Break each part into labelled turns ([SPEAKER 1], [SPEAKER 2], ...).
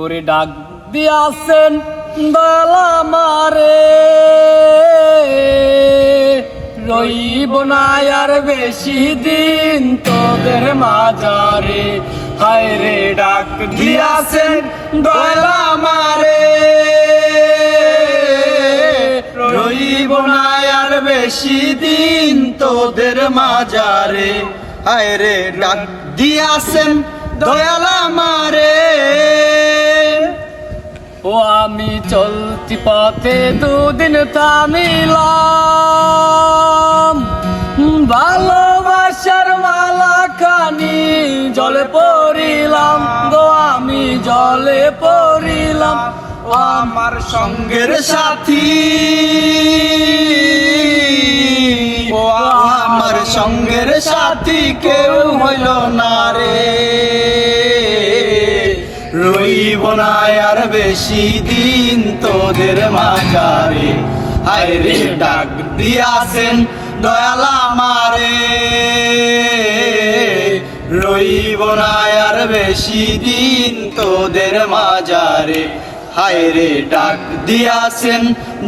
[SPEAKER 1] ওরে ডাক দিয়াছেন দয়ালা মারে। রইব না আর বেশি দিন তোদের মাজারে। হায় রে, ডাক দিয়াছেন দয়ালা মারে। রইব না আর বেশি দিন তোদের মাজারে। হায় রে, ডাক দিয়াছেন, দয়ালা আমি চলতি পথে দুদিন থামিলাম। ভালোবাসার মালা কানি জলে পড়িলাম গো, আমি জলে পড়িলাম আমার সঙ্গের সাথী। ও আমার সঙ্গের সাথী কেউ হইল না। আর বেশি দিন তোদের মাঝারে। হায় রে, ডাক দিয়াছেন দয়ালা মারে রইব না আর বেশি দিন তোদের মাঝারে। হায় রে, ডাক দিয়াছেন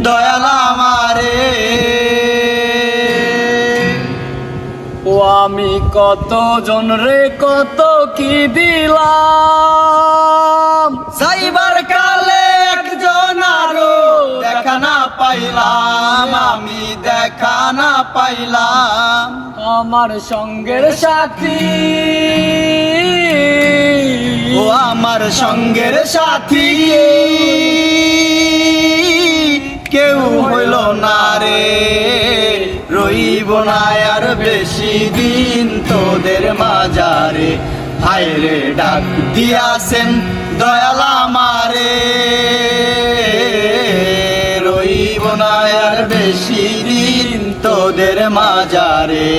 [SPEAKER 1] দয়ালা মারে ও আমি কত জন রে, কত কি দিলাম? পাইলাম আমি দেখা না পাইলাম। আমার সঙ্গের সাথী। ও আমার সঙ্গের সাথী। কেউ হইল না রে রইব না আর বেশি দিন তোদের মাজারে। হায় রে ডাক দিয়াছেন দয়ালা মারে বেশি দিন তোদের মাজারে।